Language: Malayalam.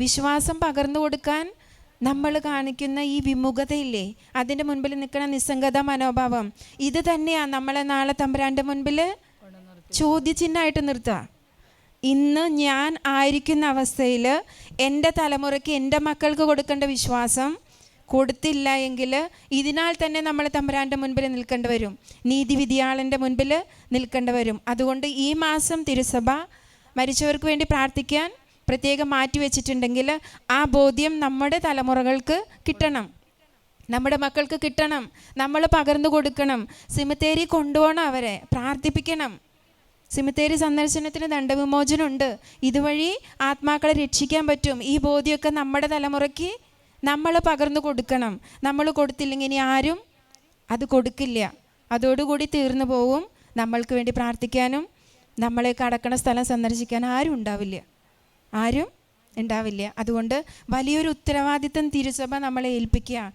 വിശ്വാസം പകർന്നു കൊടുക്കാൻ നമ്മൾ കാണിക്കുന്ന ഈ വിമുഖതയില്ലേ? അതിന്റെ മുൻപിൽ നിൽക്കുന്ന നിസ്സംഗത മനോഭാവം. ഇത് തന്നെയാണ് നമ്മളെ നാളെ തമ്പുരാന്റെ മുൻപിൽ ചോദ്യചിഹ്നമായിട്ട് നിർത്തുക. ഇന്ന് ഞാൻ ആയിരിക്കുന്ന അവസ്ഥയിൽ എന്റെ തലമുറയ്ക്ക് എന്റെ മക്കൾക്ക് കൊടുക്കേണ്ട വിശ്വാസം കൊടുത്തില്ല എങ്കിൽ ഇതിനാൽ തന്നെ നമ്മൾ തമ്പുരാന്റെ മുൻപിൽ നിൽക്കേണ്ടി വരും. നീതിവിധിയാളന്റെ മുൻപിൽ നിൽക്കേണ്ടി വരും. അതുകൊണ്ട് ഈ മാസം തിരുസഭ മരിച്ചവർക്ക് വേണ്ടി പ്രാർത്ഥിക്കാൻ പ്രത്യേകം മാറ്റി വെച്ചിട്ടുണ്ടെങ്കിൽ ആ ബോധ്യം നമ്മുടെ തലമുറകൾക്ക് കിട്ടണം. നമ്മുടെ മക്കൾക്ക് കിട്ടണം. നമ്മൾ പകർന്നു കൊടുക്കണം. സിമത്തേരി കൊണ്ടുപോകണം അവരെ. പ്രാർത്ഥിപ്പിക്കണം. സിമത്തേരി സന്ദർശനത്തിന് ദണ്ഡവിമോചനമുണ്ട്. ഇതുവഴി ആത്മാക്കളെ രക്ഷിക്കാൻ പറ്റും. ഈ ബോധ്യമൊക്കെ നമ്മുടെ തലമുറയ്ക്ക് നമ്മൾ പകർന്നു കൊടുക്കണം. നമ്മൾ കൊടുത്തില്ലെങ്കിൽ ഇനി ആരും അത് കൊടുക്കില്ല. അതോടുകൂടി തീർന്നു പോവും. നമ്മൾക്ക് വേണ്ടി പ്രാർത്ഥിക്കാനും നമ്മളെ കടക്കണ സ്ഥലം സന്ദർശിക്കാൻ ആരും ഉണ്ടാവില്ല. ആരും ഉണ്ടാവില്ല. അതുകൊണ്ട് വലിയൊരു ഉത്തരവാദിത്തം തിരുസഭ നമ്മളെ ഏൽപ്പിക്കുക.